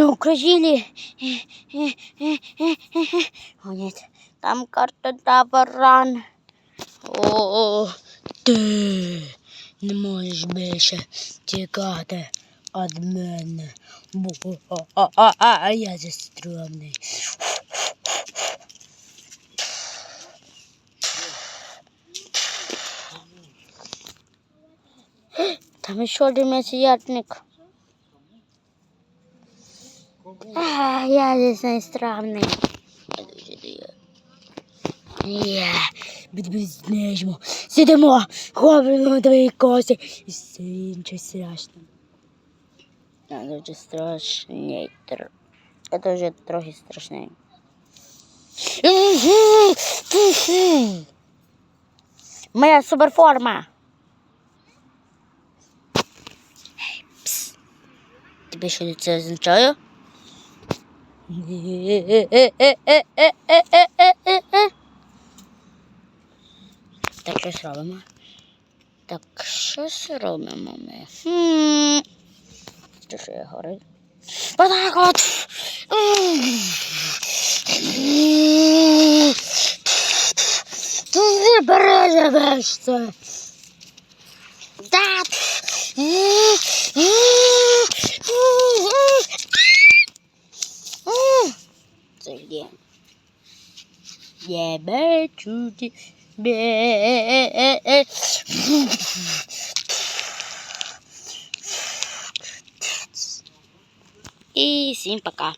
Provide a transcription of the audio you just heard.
на Украине. О, нет. Там карта Тавран. О, ти не можеш більше тікати від мене. Бо а, а, а, а я застромний. Там еще один мясоядник. А, я здесь найстранный. Є, підбізнежмо. Сидимо, хопимо твої кості. І все інше страшно. А, дуже страшний. тр- Это вже трохи страшне. Моя суперформа. Тебе що це означає? Так, щось робимо. Так, щось робимо ми. Що я говорю? Отак от. Ти переживешся. Так. Yeah, back to the. E sim, pra cá.